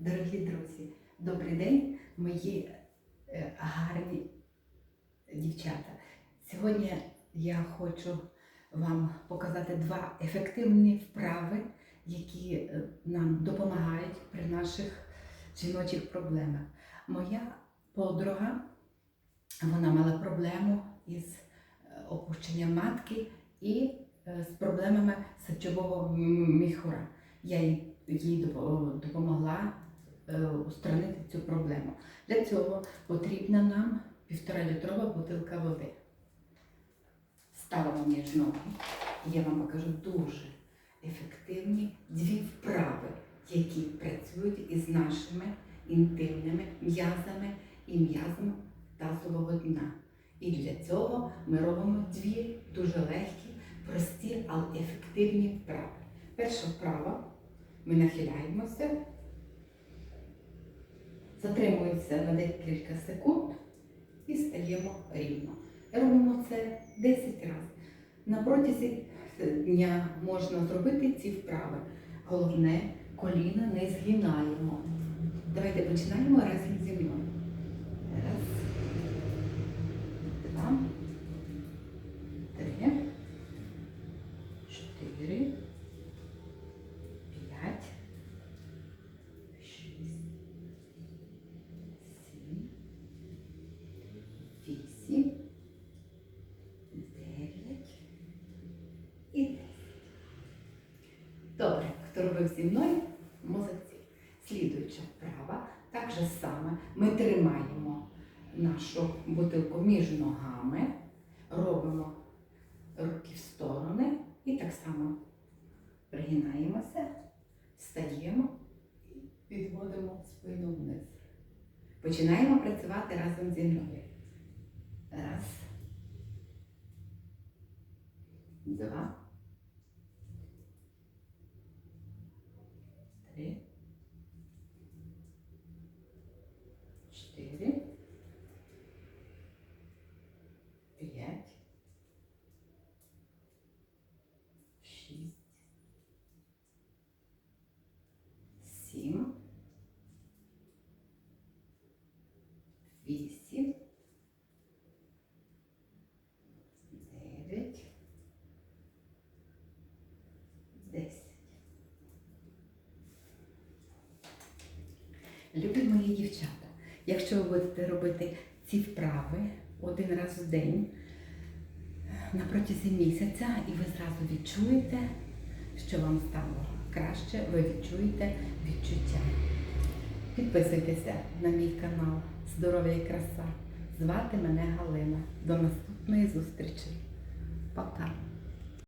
Дорогі друзі, добрий день, мої е, гарні дівчата. Сьогодні я хочу вам показати два ефективні вправи, які е, нам допомагають при наших жіночих проблемах. Моя подруга вона мала проблему із е, опущенням матки і з проблемами сечового міхура. Я їй допомогла устранити цю проблему. Для цього потрібна нам півтора літрова бутилка води. Ставимо між ноги. Я вам покажу дуже ефективні дві вправи, які працюють із нашими інтимними м'язами і м'язом тазового дна. І для цього ми робимо дві дуже легкі, прості, але ефективні вправи. Перша вправа ми нахиляємося, затримуємося на декілька секунд і стаємо рівно. Робимо це 10 разів. На протязі дня можна зробити ці вправи. Головне, коліна не згинаємо. Давайте починаємо разом хто робив зі мною, молодці. Слідуюча вправа. Так же саме ми тримаємо нашу бутилку між ногами, робимо руки в сторони і так само пригинаємося, стаємо і відводимо спину вниз. Починаємо працювати разом зі мною. Раз. Два. Три. Чотири. П'ять. Шість. Сім. Вісім. Любі мої дівчата, якщо ви будете робити ці вправи один раз в день на протязі місяця, і ви зразу відчуєте, що вам стало краще, ви відчуєте відчуття. Підписуйтеся на мій канал Здоров'я і краса. Звати мене Галина. До наступної зустрічі. Пока!